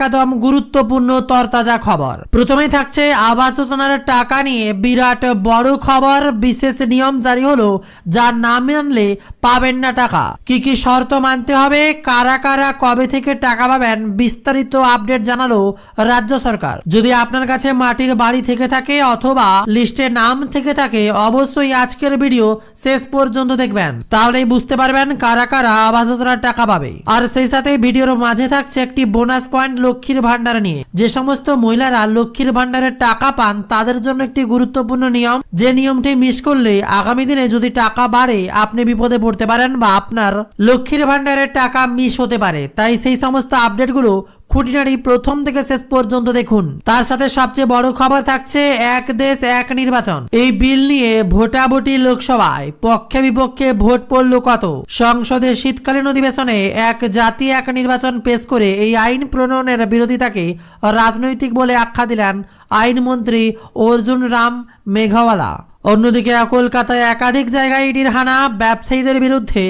একদম গুরুত্বপূর্ণ তরতাজা খবর। প্রথমেই থাকছে আবাস যোজনার টাকা নিয়ে বিরাট বড় খবর। বিশেষ নিয়ম জারি হলো, যার না মানলে পাবেন না টাকা। কি কি শর্ত মানতে হবে, কারা কারা কবে থেকে টাকা পাবেন, বিস্তারিত আপডেট জানালো রাজ্য সরকার। যদি আপনার কাছে মাটির বাড়ি থেকে থাকে অথবা লিস্টে নাম থেকে থাকে, অবশ্যই আজকের ভিডিও শেষ পর্যন্ত দেখবেন। তাহলেই বুঝতে পারবেন কারা কারা আবাস যোজনার টাকা পাবে। আর সেই সাথে ভিডিওর মাঝে থাকছে একটি বোনাস পয়েন্ট লক্ষ্মীর ভান্ডার নিয়ে। যে সমস্ত মহিলারা লক্ষ্মীর ভান্ডারের টাকা পান, তাদের জন্য একটি গুরুত্বপূর্ণ নিয়ম, যে নিয়মটি মিস করলে আগামী দিনে যদি টাকা বাড়ে, আপনি বিপদে পড়তে পারেন বা আপনার লক্ষ্মীর ভান্ডারের টাকা মিস হতে পারে। তাই সেই সমস্ত আপডেটগুলো খুঁটিনাটি প্রথম থেকে শেষ পর্যন্ত দেখুন। তার সাথে সবচেয়ে বড় খবর থাকছে এক দেশ, এক নির্বাচন। এই বিল নিয়ে ভোটাভুটি লোকসভায় পক্ষে বিপক্ষে ভোট পড়ল কত? সংসদে শীতকালীন অধিবেশনে এক জাতি, এক নির্বাচন পেশ করে এই আইন প্রণয়নের বিরোধিতাকে রাজনৈতিক বলে আখ্যা দিলেন আইনমন্ত্রী অর্জুন রাম মেঘওয়ালা। অন্যদিকে কলকাতায় একাধিক জায়গায় ইডির হানা ব্যবসায়ীদের বিরুদ্ধে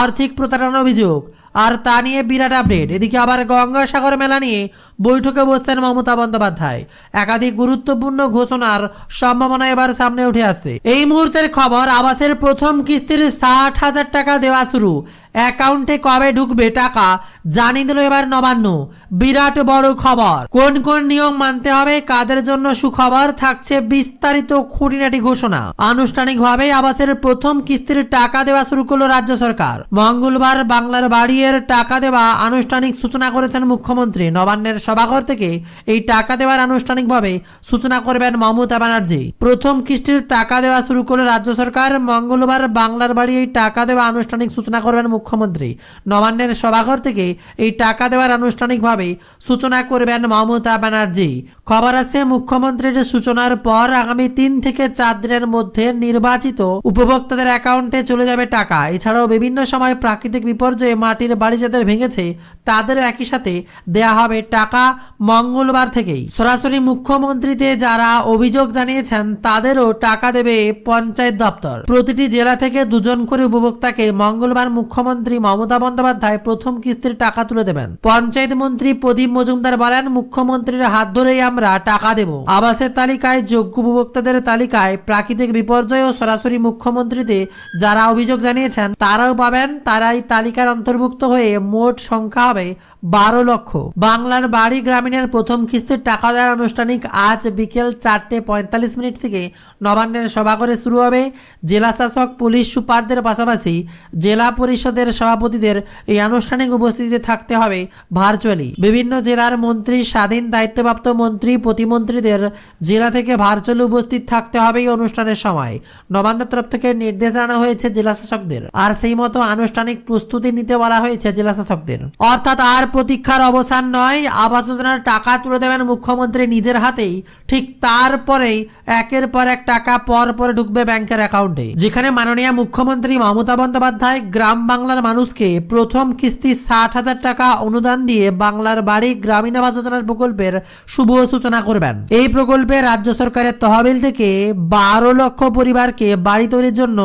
আর্থিক প্রতারণার অভিযোগ। আর তা নিয়ে বিরাট আপডেট। এদিকে আবার গঙ্গাসাগর মেলা নিয়ে বৈঠকে বসছেন মমতা বন্দ্যোপাধ্যায়। একাধিক গুরুত্বপূর্ণ ঘোষণার সম্ভাবনা এবার সামনে উঠে আসছে। এই মুহূর্তের খবর, আবাসের প্রথম কিস্তির ষাট হাজার টাকা দেওয়া শুরু। অ্যাকাউন্টে কবে ঢুকবে টাকা? জানিয়ে দিল এবার নবান্ন। বিরাট বড় খবর। কোন কোন নিয়ম মানতে হবে? কাদের জন্য সুখবর? থাকছে বিস্তারিত খুঁটিনাটি ঘোষণা। আনুষ্ঠানিকভাবে আবাসের প্রথম কিস্তির টাকা দেওয়া শুরু করল রাজ্য সরকার। মঙ্গলবার বাংলার বাড়ির টাকা দেওয়া আনুষ্ঠানিক সূচনা করেছেন মুখ্যমন্ত্রী। নবান্নের সভাঘর থেকে এই টাকা দেওয়ার আনুষ্ঠানিকভাবে সূচনা করবেন মমতা ব্যানার্জি। প্রথম কিস্তির টাকা দেওয়া শুরু করল রাজ্য সরকার। মঙ্গলবার বাংলার বাড়ি এই টাকা দেওয়া আনুষ্ঠানিক সূচনা করবেন মুখ্যমন্ত্রী। নবান্নের সভাঘর থেকে এই টাকা দেওয়ার আনুষ্ঠানিকভাবে সূচনা করবেন মমতা ব্যানার্জি। খবর আছে, মুখ্যমন্ত্রীর সূচনার পর আগামী তিন থেকে চার দিনের মধ্যে নির্বাচিত উপভোক্তাদের অ্যাকাউন্টে চলে যাবে টাকা। এছাড়াও বিভিন্ন সময় প্রাকৃতিক বিপর্যয়ে মাটির বাড়ি যাদের ভেঙেছে তাদেরও একই সাথে দেয়া হবে টাকা মঙ্গলবার থেকেই। সরাসরি মুখ্যমন্ত্রীতে যারা অভিযোগ জানিয়েছেন, তাদেরও টাকা দেবে পঞ্চায়েত দপ্তর। প্রতিটি জেলা থেকে দুজন করে উপভোক্তাকে মঙ্গলবার মুখ্যমন্ত্রী মমতা বন্দ্যোপাধ্যায় প্রথম কিস্তির টাকা তুলে দেবেন। পঞ্চায়েত মন্ত্রী প্রদীপ মজুমদার বলেন, মুখ্যমন্ত্রীর হাত ধরেই আমরা টাকা দেব। আবাসের তালিকায় যোগ্য উপভোক্তাদের তালিকায় প্রাকৃতিক বিপর্যয় ও সরাসরি মুখ্যমন্ত্রীতে যারা অভিযোগ জানিয়েছেন, তারাও পাবেন। তারাই তালিকার অন্তর্ভুক্ত হয়ে মোট সংখ্যা হবে বারো লক্ষ। বাংলার বাড়ি গ্রামীণের প্রথম কিস্তির টাকা দেওয়ার আনুষ্ঠানিক আজ বিকেল চারটে পঁয়তাল্লিশ মিনিট থেকে নবান্নের সভাঘরে শুরু হবে। জেলা শাসক, পুলিশ সুপারদের পাশাপাশি জেলা পরিষদের সভাপতিদের এই আনুষ্ঠানিক উপস্থিতিতে থাকতে হবে ভার্চুয়ালি বিভিন্ন জেলার মন্ত্রী, স্বাধীন দায়িত্বপ্রাপ্ত মন্ত্রী, প্রতিমন্ত্রীদের জেলা থেকে ভার্চুয়ালি উপস্থিত থাকতে হবে এই অনুষ্ঠানের সময়। নবান্ন তরফ থেকে নির্দেশ আনা হয়েছে জেলা শাসকদের। আর সেই মতো আনুষ্ঠানিক প্রস্তুতি নিতে বলা হয়েছে জেলা শাসকদের। অর্থাৎ আর প্রতীক্ষার অবসান নয়, আবাস যোজনার টাকা তুলে দেবেন মুখ্যমন্ত্রী নিজের হাতেই। ঠিক তারপরেই একের পর এক টাকা পর পর ঢুকবে ব্যাংকের অ্যাকাউন্টে। যেখানে মাননীয় মুখ্যমন্ত্রী মমতা বন্দ্যোপাধ্যায় গ্রাম বাংলার মানুষকে প্রথম কিস্তি ষাট হাজার টাকা অনুদান দিয়ে বাংলার বাড়ি গ্রামীণ আবাস যোজনার প্রকল্পের শুভ সূচনা করবেন। এই প্রকল্পে রাজ্য সরকারের তহবিল থেকে বারো লক্ষ পরিবারকে বাড়ি তৈরির জন্য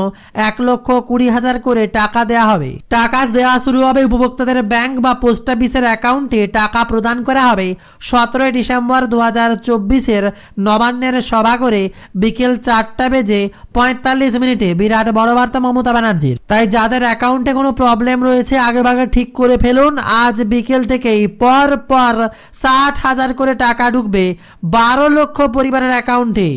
এক লক্ষ কুড়ি হাজার করে টাকা দেওয়া হবে। টাকা দেওয়া শুরু হবে উপভোক্তাদের ব্যাংক বা পোস্ট অফিসের অ্যাকাউন্টে টাকা প্রদান করা হবে। সতেরোই ডিসেম্বর দু হাজার চব্বিশের নবান্নের সভা করে বিকেল চারটা বেজে পঁয়তাল্লিশ মিনিটে বিরাট বড় বার্তা মমতা ব্যানার্জির। তাই যাদের অ্যাকাউন্টে কোনো প্রবলেম রয়েছে আগে ভাগে ঠিক করে ফেলুন। আজ বিকেল থেকেই পর পর ষাট হাজার করে টাকা ঢুকবে বারো লক্ষ পরিবারের অ্যাকাউন্টে,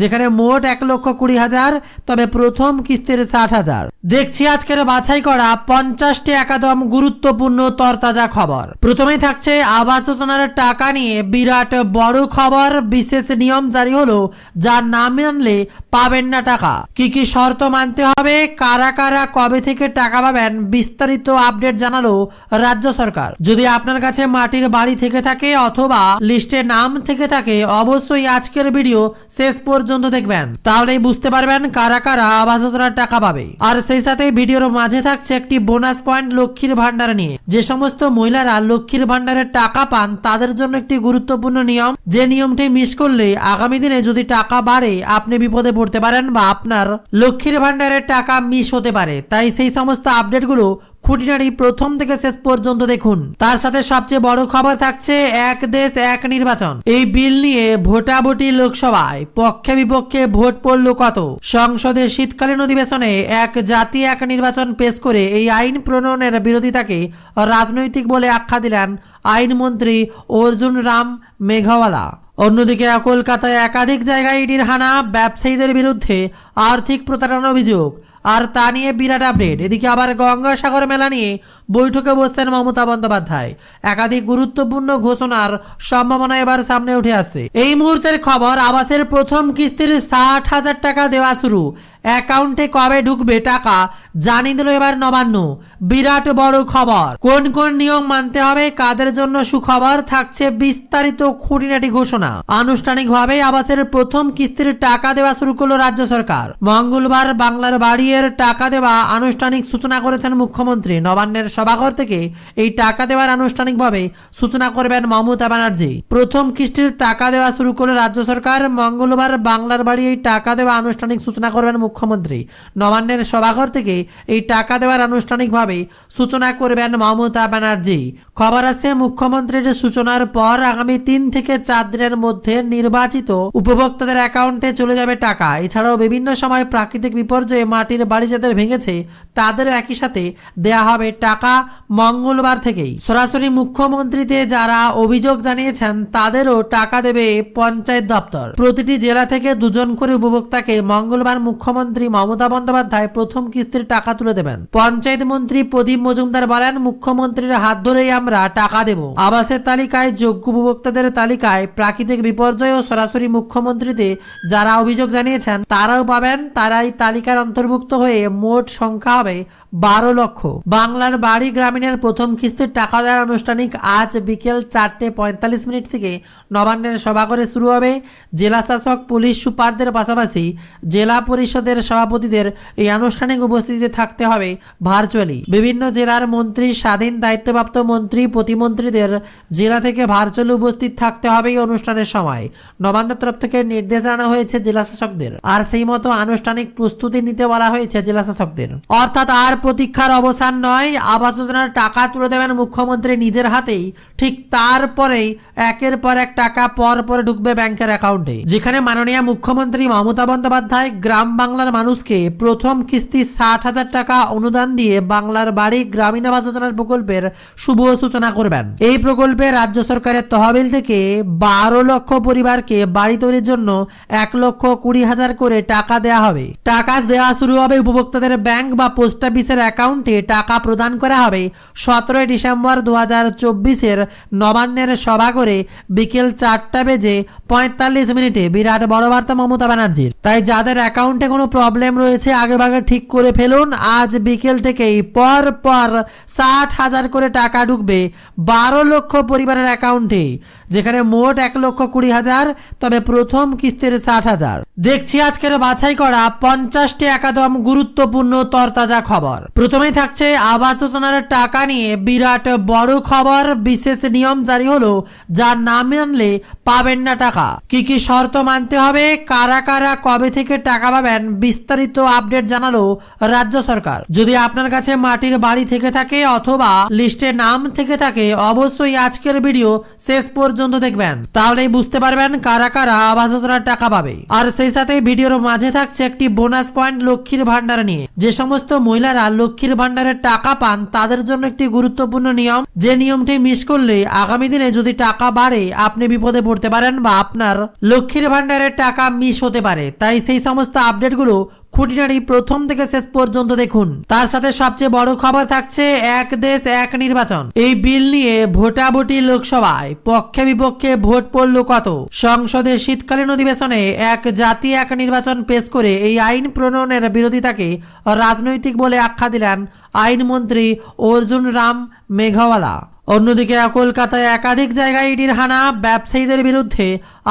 যেখানে মোট এক লক্ষ কুড়ি হাজার, তবে প্রথম কিস্তির ষাট হাজার। দেখছি আজকের বাছাই করা পঞ্চাশটি একাদম গুরুত্বপূর্ণ তরতাজা খবর। প্রথমেই থাকছে আবাস যোজনার টাকা নিয়ে বিরাট বড় খবর। বিশেষ নিয়ম জারি হলো যা না মানলে পাবেন না টাকা। কি কি শর্ত মানতে হবে? কারা কারা, কবে থেকে টাকা পাবেন? বিস্তারিত আপডেট জানালো রাজ্য সরকার। যদি আপনার কাছে মাটির বাড়ি থেকে থাকে অথবা লিস্টে নাম থেকে থাকে, অবশ্যই আজকের ভিডিও শেষ পর্যন্ত দেখবেন। তাহলেই বুঝতে পারবেন কারা কারা আবাস যোজনার টাকা পাবে। আর সেই সাথে ভিডিওর মাঝে থাকছে একটি বোনাস পয়েন্ট লক্ষ্মীর ভান্ডার নিয়ে। যে সমস্ত মহিলারা লক্ষ্মীর ভান্ডারের টাকা পান, তাদের জন্য একটি গুরুত্বপূর্ণ নিয়ম। যে নিয়মটি মিস করলে আগামী দিনে যদি টাকা বাড়ে, আপনি বিপদে পড়তে পারেন বা আপনার লক্ষ্মীর ভান্ডারের টাকা মিস হতে পারে। তাই সেই সমস্ত আপডেটগুলো খুঁটিনাটি প্রথম থেকে শেষ পর্যন্ত দেখুন। তার সাথে সবচেয়ে বড় খবর থাকছে এক দেশ, এক নির্বাচন। এই বিল নিয়ে ভোটাভুটি লোকসভায় পক্ষে বিপক্ষে ভোট পড়ল কত? সংসদে শীতকালীন অধিবেশনে এক জাতি, এক নির্বাচন পেশ করে এই আইন প্রণয়নের বিরোধিতাকে রাজনৈতিক বলে আখ্যা দিলেন আইনমন্ত্রী অর্জুন রাম মেঘওয়ালা। অন্যদিকে কলকাতায় একাধিক জায়গায় ইডির হানা ব্যবসায়ীদের বিরুদ্ধে আর্থিক প্রতারণার অভিযোগ। আর তা নিয়ে বিরাট আপডেট। এদিকে আবার গঙ্গাসাগর মেলা নিয়ে বৈঠকে বসছেন মমতা বন্দ্যোপাধ্যায়। একাধিক গুরুত্বপূর্ণ ঘোষণার সম্ভাবনা এবার সামনে উঠে আসছে। এই মুহূর্তের খবর, আবাসের প্রথম কিস্তির ষাট হাজার টাকা দেওয়া শুরু। অ্যাকাউন্টে কবে ঢুকবে টাকা? জানিয়ে দিল এবার নবান্ন। বিরাট বড় খবর। কোন কোন নিয়ম মানতে হবে, কাদের জন্য সুখবর থাকছে বিস্তারিত খুঁটিনাটি ঘোষণা। আনুষ্ঠানিকভাবে আবাসের প্রথম কিস্তির টাকা দেওয়া শুরু করল রাজ্য সরকার। মঙ্গলবার বাংলার বাড়ির টাকা দেওয়া আনুষ্ঠানিক সূচনা করেছেন মুখ্যমন্ত্রী। নবান্নের সভাঘর থেকে এই টাকা দেওয়ার আনুষ্ঠানিকভাবে সূচনা করবেন মমতা ব্যানার্জি। প্রথম কিস্তির টাকা দেওয়া শুরু করল রাজ্য সরকার। মঙ্গলবার বাংলার বাড়ি এই টাকা দেওয়া আনুষ্ঠানিক সূচনা করবেন মুখ্যমন্ত্রী। নবান্নের সভাঘর থেকে এই টাকা দেওয়ার আনুষ্ঠানিকভাবে সূচনা করবেন মমতা ব্যানার্জি। খবর আছে, মুখ্যমন্ত্রীর সূচনার পর আগামী তিন থেকে চার দিনের মধ্যে নির্বাচিত উপভোক্তাদের অ্যাকাউন্টে চলে যাবে টাকা। এছাড়াও বিভিন্ন সময় প্রাকৃতিক বিপর্যয়ে মাটির বাড়ি যাদের ভেঙেছে তাদেরও একই সাথে দেয়া হবে টাকা মঙ্গলবার থেকেই। সরাসরি মুখ্যমন্ত্রীতে যারা অভিযোগ জানিয়েছেন, তাদেরও টাকা দেবে পঞ্চায়েত দপ্তর। প্রতিটি জেলা থেকে দুজন করে উপভোক্তাকে মঙ্গলবার মুখ্যমন্ত্রী মমতা বন্দ্যোপাধ্যায় প্রথম কিস্তির টাকা তুলে দেবেন। পঞ্চায়েত মন্ত্রী প্রদীপ মজুমদার বলেন, মুখ্যমন্ত্রীর হাত ধরেই আমরা টাকা দেব। আবাসের তালিকায় যোগ্য উপভোক্তাদের তালিকায় প্রাকৃতিক বিপর্যয় ও সরাসরি মুখ্যমন্ত্রীতে যারা অভিযোগ জানিয়েছেন, তারাও পাবেন। তারাই তালিকার অন্তর্ভুক্ত হয়ে মোট সংখ্যা হবে Okay. বারো লক্ষ। বাংলার বাড়ি গ্রামীণের প্রথম কিস্তির টাকা দেওয়ার আনুষ্ঠানিক আজ বিকেল চারটে পঁয়তাল্লিশ মিনিট থেকে নবান্নের সভাঘরে শুরু হবে। জেলা শাসক, পুলিশ সুপারদের পাশাপাশি জেলা পরিষদের সভাপতিদের এই আনুষ্ঠানিক উপস্থিতিতে থাকতে হবে ভার্চুয়ালি বিভিন্ন জেলার মন্ত্রী, স্বাধীন দায়িত্বপ্রাপ্ত মন্ত্রী, প্রতিমন্ত্রীদের জেলা থেকে ভার্চুয়ালি উপস্থিত থাকতে হবে এই অনুষ্ঠানের সময়। নবান্ন তরফ থেকে নির্দেশ আনা হয়েছে জেলা শাসকদের। আর সেই মতো আনুষ্ঠানিক প্রস্তুতি নিতে বলা হয়েছে জেলা শাসকদের। অর্থাৎ আর প্রতীক্ষার অবসান নয়, আবাস যোজনার টাকা তুলে দেবেন মুখ্যমন্ত্রী নিজের হাতেই। ঠিক তারপরেই একের পর এক টাকা পর পর ঢুকবে ব্যাংকের অ্যাকাউন্টে। যেখানে মাননীয় মুখ্যমন্ত্রী মমতা বন্দ্যোপাধ্যায় গ্রাম বাংলার মানুষকে প্রথম কিস্তি ষাট হাজার টাকা অনুদান দিয়ে বাংলার বাড়ি গ্রামীণ আবাস যোজনার প্রকল্পের শুভ সূচনা করবেন। এই প্রকল্পে রাজ্য সরকারের তহবিল থেকে বারো লক্ষ পরিবারকে বাড়ি তৈরির জন্য এক লক্ষ কুড়ি হাজার করে টাকা দেওয়া হবে। টাকা দেওয়া শুরু হবে উপভোক্তাদের ব্যাংক বা পোস্ট অফিসের অ্যাকাউন্টে টাকা প্রদান করা হবে। সতেরোই ডিসেম্বর দু হাজার চব্বিশের নবান্নের সভা করে বিকেল চারটা বেজে পঁয়তাল্লিশ মিনিটে বিরাট বড় বার্তা মমতা ব্যানার্জির। তাই যাদের অ্যাকাউন্টে কোনো প্রবলেম রয়েছে আগে ভাগে ঠিক করে ফেলুন। আজ বিকেল থেকেই পর পর ষাট হাজার করে টাকা ঢুকবে বারো লক্ষ পরিবারের অ্যাকাউন্টে, যেখানে মোট এক লক্ষ কুড়ি হাজার, তবে প্রথম কিস্তির ষাট হাজার। দেখছি আজকের বাছাই করা পঞ্চাশটি একাদম গুরুত্বপূর্ণ তরতাজা খবর। প্রথমেই থাকছে আবাস যোজনার টাকা নিয়ে বিরাট বড় খবর। বিশেষ নিয়ম জারি হলো যা না মানলে পাবেন না টাকা। কি কি শর্ত মানতে হবে, কারা কারা কবে থেকে টাকা পাবেন, বিস্তারিত আপডেট জানালো রাজ্য সরকার। যদি আপনার কাছে মাটির বাড়ি থেকে থাকে অথবা লিস্টে নাম থেকে থাকে, অবশ্যই আজকের ভিডিও শেষ পর্যন্ত দেখবেন। তাহলেই বুঝতে পারবেন কারা কারা আবাস যোজনার টাকা পাবে। আর সেই সাথে ভিডিওর মাঝে থাকছে একটি বোনাস পয়েন্ট লক্ষ্মীর ভান্ডার নিয়ে। যে সমস্ত মহিলারা লক্ষ্মীর ভান্ডারের টাকা পান, তাদের জন্য একটি গুরুত্বপূর্ণ নিয়ম। যে নিয়মটি মিস করলে আগামী দিনে যদি টাকা বাড়ে, আপনি বিপদে পড়তে পারেন বা আপনার লক্ষ্মীর ভান্ডারের টাকা মিস হতে পারে। তাই সেই সমস্ত আপডেটগুলো খুঁটিনাটি প্রথম থেকে শেষ পর্যন্ত দেখুন। তার সাথে সবচেয়ে বড় খবর থাকছে এক দেশ, এক নির্বাচন। এই বিল নিয়ে ভোটাভুটি লোকসভায় পক্ষে বিপক্ষে ভোট পড়ল কত? সংসদে শীতকালীন অধিবেশনে এক জাতি, এক নির্বাচন পেশ করে এই আইন প্রণয়নের বিরোধিতাকে রাজনৈতিক বলে আখ্যা দিলেন আইনমন্ত্রী অর্জুন রাম মেঘওয়ালা। অন্যদিকে কলকাতায় একাধিক জায়গায় ইডির হানা, ব্যবসায়ীদের বিরুদ্ধে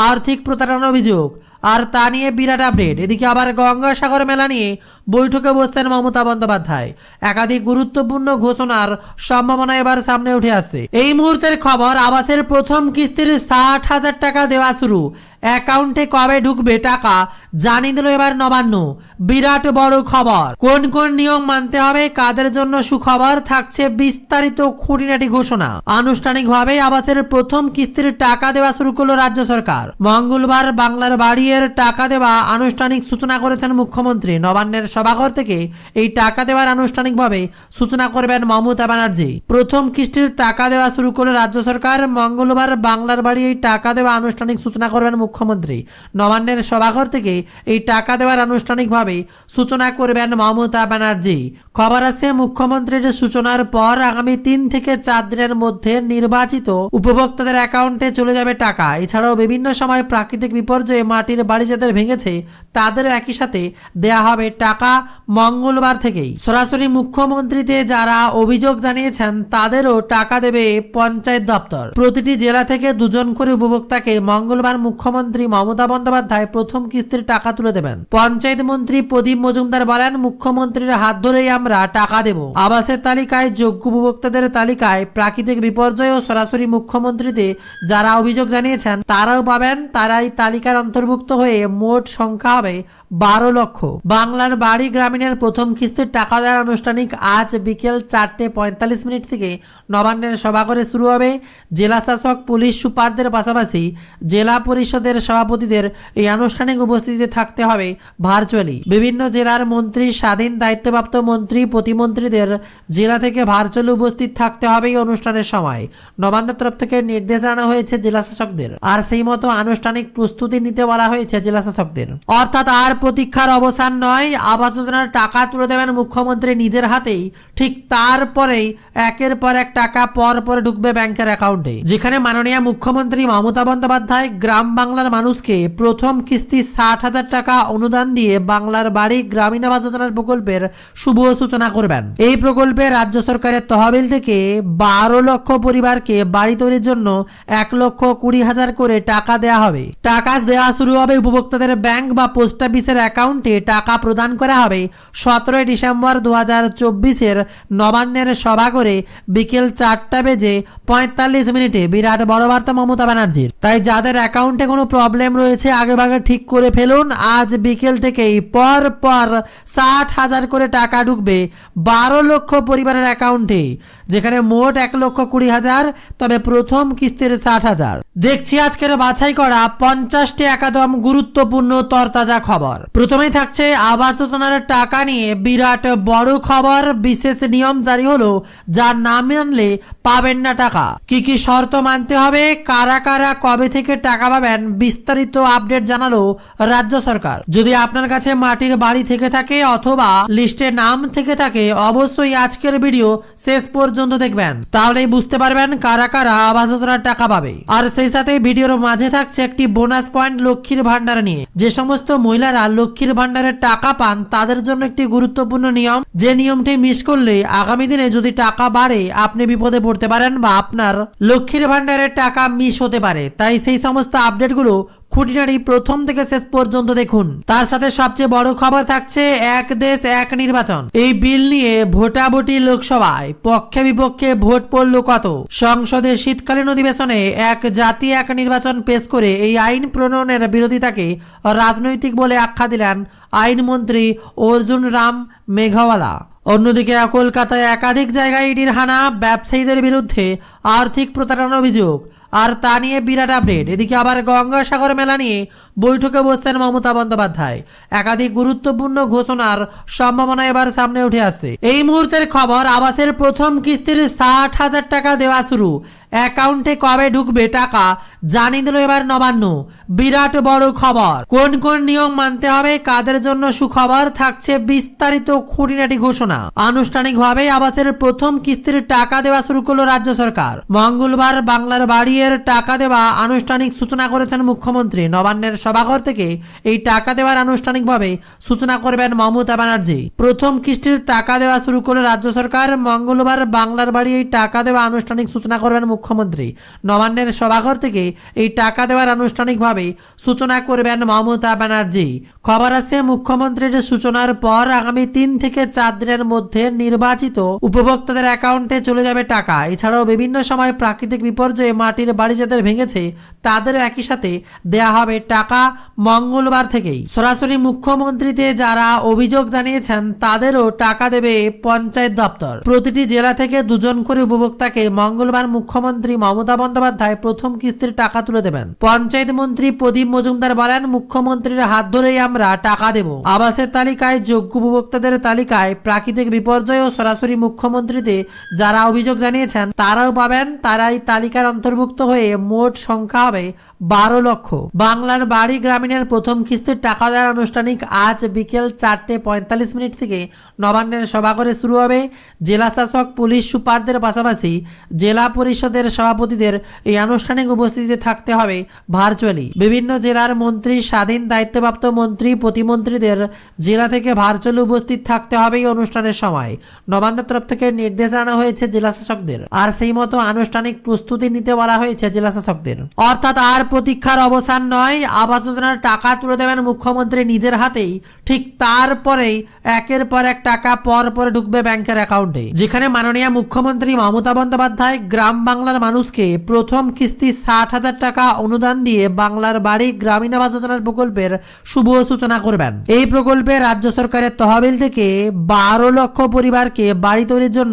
আর্থিক প্রতারণার অভিযোগ। আর তা নিয়ে বিরাট আপডেট এদিকে আবার গঙ্গাসাগর মেলা নিয়ে বৈঠকে বসছেন মমতা বন্দ্যোপাধ্যায়। একাধিক গুরুত্বপূর্ণ ঘোষণার সম্ভাবনা এবার সামনে উঠে আসছে। এই মুহূর্তের খবর, আবাসের প্রথম কিস্তির ষাট হাজার টাকা দেওয়া শুরু। অ্যাকাউন্টে কবে ঢুকবে টাকা? জানিয়ে দিল এবার নবান্ন। বিরাট বড় খবর। কোন কোন নিয়ম মানতে হবে, কাদের জন্য সুখবর থাকছে বিস্তারিত খুঁটিনাটি ঘোষণা। আনুষ্ঠানিকভাবে আবাসের প্রথম কিস্তির টাকা দেওয়া শুরু করল রাজ্য সরকার। মঙ্গলবার বাংলার বাড়ির টাকা দেওয়া আনুষ্ঠানিক সূচনা করেছেন মুখ্যমন্ত্রী। নবান্নের সভাঘর থেকে এই টাকা দেওয়ার আনুষ্ঠানিকভাবে সূচনা করবেন মমতা ব্যানার্জি। প্রথম কিস্তির টাকা দেওয়া শুরু করল রাজ্য সরকার। মঙ্গলবার বাংলার বাড়ি এই টাকা দেওয়া আনুষ্ঠানিক সূচনা করবেন মুখ্যমন্ত্রী। নবান্নের সভাঘর থেকে এই টাকা দেওয়ার আনুষ্ঠানিকভাবে সূচনা করবেন মমতা ব্যানার্জি। খবর আছে, মুখ্যমন্ত্রীর সূচনার পর আগামী তিন থেকে চার দিনের মধ্যে নির্বাচিত উপভোক্তাদের অ্যাকাউন্টে চলে যাবে টাকা। এছাড়াও বিভিন্ন সময় প্রাকৃতিক বিপর্যয়ে মাটির বাড়ি যাদের ভেঙেছে তাদের একই সাথে দেয়া হবে টাকা মঙ্গলবার থেকেই। সরাসরি মুখ্যমন্ত্রীতে যারা অভিযোগ জানিয়েছেন, তাদেরও টাকা দেবে পঞ্চায়েত দপ্তর। প্রতিটি জেলা থেকে দুজন করে উপভোক্তাকে মঙ্গলবার মুখ্যমন্ত্রী মমতা বন্দ্যোপাধ্যায় প্রথম কিস্তির টাকা তুলে দেবেন। পঞ্চায়েত মন্ত্রী প্রদীপ মজুমদার বলেন, মুখ্যমন্ত্রীর হাত ধরেই আমরা টাকা দেব। আবাসের তালিকায় যোগ্য উপভোক্তাদের তালিকায় প্রাকৃতিক বিপর্যয় ও সরাসরি মুখ্যমন্ত্রীতে যারা অভিযোগ জানিয়েছেন, তারাও পাবেন। তারাই তালিকার অন্তর্ভুক্ত হয়ে মোট সংখ্যা হবে বারো লক্ষ। বাংলার বাড়ি গ্রামীণের প্রথম কিস্তির টাকা দেওয়ার আনুষ্ঠানিক আজ বিকেল চারটে পঁয়তাল্লিশ মিনিট থেকে নবান্নের সভাঘরে শুরু হবে। জেলা শাসক, পুলিশ সুপারদের পাশাপাশি জেলা পরিষদের সভাপতিদের এই আনুষ্ঠানিক উপস্থিতিতে থাকতে হবে ভার্চুয়ালি বিভিন্ন জেলার মন্ত্রী, স্বাধীন দায়িত্বপ্রাপ্ত মন্ত্রী, প্রতিমন্ত্রীদের জেলা থেকে ভার্চুয়ালি উপস্থিত থাকতে হবে এই অনুষ্ঠানের সময়। নবান্ন তরফ থেকে নির্দেশ আনা হয়েছে জেলা শাসকদের। আর সেই মতো আনুষ্ঠানিক প্রস্তুতি নিতে বলা হয়েছে জেলা শাসকদের। অর্থাৎ আর প্রতীক্ষার অবসান নয়, আবাস যোজনার টাকা তুলে দেবেন মুখ্যমন্ত্রী নিজের হাতেই। ঠিক তারপরেই একের পর এক টাকা পর পর ঢুকবে ব্যাংকের অ্যাকাউন্টে। যেখানে মাননীয় মুখ্যমন্ত্রী মমতা বন্দ্যোপাধ্যায় গ্রাম বাংলার মানুষকে প্রথম কিস্তি ষাট হাজার টাকা অনুদান দিয়ে বাংলার বাড়ি গ্রামীণ আবাস যোজনার প্রকল্পের শুভ সূচনা করবেন। এই প্রকল্পে রাজ্য সরকারের তহবিল থেকে বারো লক্ষ পরিবারকে বাড়ি তৈরির জন্য এক লক্ষ কুড়ি হাজার করে টাকা দেওয়া হবে। টাকা দেওয়া শুরু হবে উপভোক্তাদের ব্যাংক বা পোস্ট অফিসের অ্যাকাউন্টে টাকা প্রদান করা হবে। সতেরোই ডিসেম্বর দু হাজার চব্বিশের নবান্নের সভা করে বিকেল চারটা বেজে পঁয়তাল্লিশ মিনিটে বিরাট বড় বার্তা মমতা ব্যানার্জির। তাই যাদের অ্যাকাউন্টে কোনো প্রবলেম রয়েছে, আগেভাগে ঠিক করে ফেলুন। আজ বিকেল থেকেই পর পর ষাট হাজার করে টাকা ঢুকবে বারো লক্ষ পরিবারের অ্যাকাউন্টে, যেখানে মোট এক লক্ষ কুড়ি হাজার, তবে প্রথম কিস্তির ষাট হাজার। দেখছি আজকের বাছাই করা পঞ্চাশটি একাদম গুরুত্বপূর্ণ তরতাজা খবর। প্রথমেই থাকছে আবাস যোজনার টাকা নিয়ে বিরাট বড় খবর। বিশেষ নিয়ম জারি হলো, যার না মানলে পাবেন না টাকা। কি কি শর্ত মানতে হবে, কারা কারা, কবে থেকে টাকা পাবেন, বিস্তারিত আপডেট জানালো রাজ্য সরকার। যদি আপনার কাছে মাটির বাড়ি থেকে থাকে অথবা লিস্টে নাম থেকে থাকে, অবশ্যই আজকের ভিডিও শেষ পর্যন্ত দেখবেন। তাহলেই বুঝতে পারবেন কারা কারা আবাস যোজনার টাকা পাবে। আর সেই সাথে ভিডিওর মাঝে থাকছে একটি বোনাস পয়েন্ট লক্ষ্মীর ভান্ডার নিয়ে। যে সমস্ত মহিলারা লক্ষ্মীর ভান্ডারের টাকা পান, তাদের জন্য একটি গুরুত্বপূর্ণ নিয়ম। যে নিয়মটি মিস করলে আগামী দিনে যদি টাকা বাড়ে, আপনি বিপদে পড়তে পারেন বা আপনার লক্ষ্মীর ভান্ডারের টাকা মিস হতে পারে। তাই সেই সমস্ত আপডেটগুলো খুঁটিনাটি প্রথম থেকে শেষ পর্যন্ত দেখুন। তার সাথে সবচেয়ে বড় খবর থাকছে এক দেশ, এক নির্বাচন। এই বিল নিয়ে ভোটাভুটি লোকসভায় পক্ষে বিপক্ষে ভোট পড়ল কত? সংসদের শীতকালীন অধিবেশনে এক জাতি, এক নির্বাচন পেশ করে এই আইন প্রণয়নের বিরোধিতাকে রাজনৈতিক বলে আখ্যা দিলেন আইনমন্ত্রী অর্জুন রাম মেঘওয়ালা। অন্যদিকে কলকাতায় একাধিক জায়গায় ইডির হানা ব্যবসায়ীদের বিরুদ্ধে আর্থিক প্রতারণার অভিযোগ। আর তা নিয়ে বিরাট আপডেট এদিকে আবার গঙ্গাসাগর মেলা নিয়ে বৈঠকে বসছেন মমতা বন্দ্যোপাধ্যায়। একাধিক গুরুত্বপূর্ণ ঘোষণার সম্ভাবনা এবার সামনে উঠে আসছে। এই মুহূর্তের খবর, আবাসের প্রথম কিস্তির ষাট হাজার টাকা দেওয়া শুরু। অ্যাকাউন্টে কবে ঢুকবে টাকা? জানিয়ে দিল এবার নবান্ন। বিরাট বড় খবর। কোন কোন নিয়ম মানতে হবে, কাদের জন্য সুখবর থাকছে বিস্তারিত খুঁটিনাটি ঘোষণা। আনুষ্ঠানিকভাবে আবাসের প্রথম কিস্তির টাকা দেওয়া শুরু করল রাজ্য সরকার। মঙ্গলবার বাংলার বাড়ির টাকা দেওয়া আনুষ্ঠানিক সূচনা করেছেন মুখ্যমন্ত্রী। নবান্নের সভাঘর থেকে এই টাকা দেওয়ার আনুষ্ঠানিকভাবে সূচনা করবেন মমতা ব্যানার্জি। প্রথম কিস্তির টাকা দেওয়া শুরু করল রাজ্য সরকার। মঙ্গলবার বাংলার বাড়ি এই টাকা দেওয়া আনুষ্ঠানিক সূচনা করবেন মুখ্যমন্ত্রী। নবান্নের সভাঘর থেকে এই টাকা দেওয়ার আনুষ্ঠানিকভাবে সূচনা করবেন মমতা ব্যানার্জি। খবর আছে, মুখ্যমন্ত্রীর সূচনার পর আগামী তিন থেকে চার দিনের মধ্যে নির্বাচিত উপভোক্তাদের অ্যাকাউন্টে চলে যাবে টাকা। এছাড়াও বিভিন্ন সময় প্রাকৃতিক বিপর্যয়ে মাটির বাড়ি যাদের ভেঙেছে তাদেরও একই সাথে দেয়া হবে টাকা মঙ্গলবার থেকেই। সরাসরি মুখ্যমন্ত্রীতে যারা অভিযোগ জানিয়েছেন, তাদেরও টাকা দেবে পঞ্চায়েত দপ্তর। প্রতিটি জেলা থেকে দুজন করে উপভোক্তাকে মঙ্গলবার মুখ্যমন্ত্রী মমতা বন্দ্যোপাধ্যায় প্রথম কিস্তির টাকা তুলে দেবেন। পঞ্চায়েত মন্ত্রী প্রদীপ মজুমদার বলেন, মুখ্যমন্ত্রীর হাত ধরেই আমরা টাকা দেব। আবাসের তালিকায় যোগ্য উপভোক্তাদের তালিকায় প্রাকৃতিক বিপর্যয় ও সরাসরি মুখ্যমন্ত্রীতে যারা অভিযোগ জানিয়েছেন, তারাও পাবেন। তারাই তালিকার অন্তর্ভুক্ত হয়ে মোট সংখ্যা হবে বারো লক্ষ। বাংলার বাড়ি গ্রামীণের প্রথম কিস্তির টাকা দেওয়ার আনুষ্ঠানিক আজ বিকেল চারটে পঁয়তাল্লিশ মিনিট থেকে নবান্নের সভাঘরে শুরু হবে। জেলা শাসক, পুলিশ সুপারদের পাশাপাশি জেলা পরিষদের সভাপতিদের এই আনুষ্ঠানিক উপস্থিতিতে থাকতে হবে ভার্চুয়ালি বিভিন্ন জেলার মন্ত্রী, স্বাধীন দায়িত্বপ্রাপ্ত মন্ত্রী, প্রতিমন্ত্রীদের জেলা থেকে ভার্চুয়ালি উপস্থিত থাকতে হবে এই অনুষ্ঠানের সময়। নবান্নের তরফ থেকে নির্দেশ আনা হয়েছে জেলা শাসকদের। আর সেই মতো আনুষ্ঠানিক প্রস্তুতি নিতে বলা হয়েছে জেলা শাসকদের। অর্থাৎ আর প্রতীক্ষার অবসান নয়, আবাস যোজনার টাকা তুলে দেবেন মুখ্যমন্ত্রী নিজের হাতেই। ঠিক তারপরেই একের পর এক টাকা পর পর ঢুকবে ব্যাংকের অ্যাকাউন্টে। যেখানে মাননীয় মুখ্যমন্ত্রী মমতা বন্দ্যোপাধ্যায় গ্রাম বাংলার মানুষকে প্রথম কিস্তি ষাট হাজার টাকা অনুদান দিয়ে বাংলার বাড়ি গ্রামীণ আবাস যোজনার প্রকল্পের শুভ সূচনা করবেন। এই প্রকল্পে রাজ্য সরকারের তহবিল থেকে বারো লক্ষ পরিবারকে বাড়ি তৈরির জন্য